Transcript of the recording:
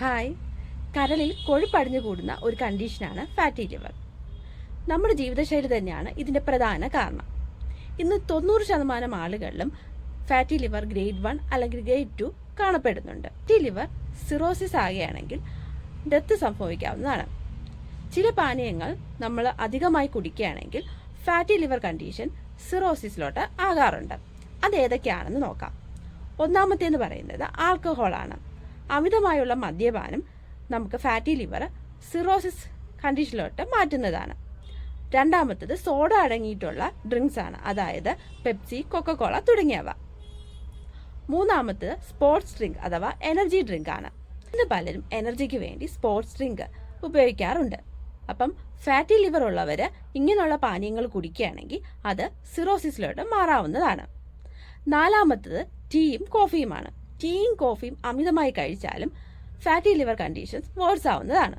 Hi കരളിൽ കൊഴുപ്പടിഞ്ഞു കൂടുന്ന ഒരു കണ്ടീഷനാണ് ഫാറ്റി ലിവർ നമ്മുടെ ജീവിതശൈലി തന്നെയാണ് ഇതിന്റെ പ്രധാന കാരണം. ഇന്ന് തൊണ്ണൂറ് ശതമാനം ആളുകളിലും ഫാറ്റി ലിവർ ഗ്രേഡ് വൺ അല്ലെങ്കിൽ ഗ്രേഡ് ടു കാണപ്പെടുന്നുണ്ട്. ഫാറ്റി ലിവർ സിറോസിസ് ആകുകയാണെങ്കിൽ ഡെത്ത് സംഭവിക്കാവുന്നതാണ്. ചില പാനീയങ്ങൾ നമ്മൾ അധികമായി കുടിക്കുകയാണെങ്കിൽ ഫാറ്റി ലിവർ കണ്ടീഷൻ സിറോസിസിലോട്ട് ആകാറുണ്ട്. അത് ഏതൊക്കെയാണെന്ന് നോക്കാം. ഒന്നാമത്തേന്ന് പറയുന്നത് ആൽക്കഹോളാണ് അമിതമായുള്ള മദ്യപാനം നമുക്ക് ഫാറ്റി ലിവർ സിറോസിസ് കണ്ടീഷനിലോട്ട് മാറ്റുന്നതാണ്. രണ്ടാമത്തത് സോഡ അടങ്ങിയിട്ടുള്ള ഡ്രിങ്ക്സ് ആണ്. അതായത് പെപ്സി കൊക്കക്കോള തുടങ്ങിയവ. മൂന്നാമത്തത് സ്പോർട്സ് ഡ്രിങ്ക് അഥവാ എനർജി ഡ്രിങ്ക് ആണ്. ഇന്ന് പലരും എനർജിക്ക് വേണ്ടി സ്പോർട്സ് ഡ്രിങ്ക് ഉപയോഗിക്കാറുണ്ട്. അപ്പം ഫാറ്റി ലിവർ ഉള്ളവർ ഇങ്ങനെയുള്ള പാനീയങ്ങൾ കുടിക്കുകയാണെങ്കിൽ അത് സിറോസിസിലോട്ട് മാറാവുന്നതാണ്. നാലാമത്തത് ടീയും കോഫിയുമാണ് ടീയും കോഫിയും അമിതമായി കഴിച്ചാലും ഫാറ്റി ലിവർ കണ്ടീഷൻസ് വേഴ്സ് ആവുന്നതാണ്.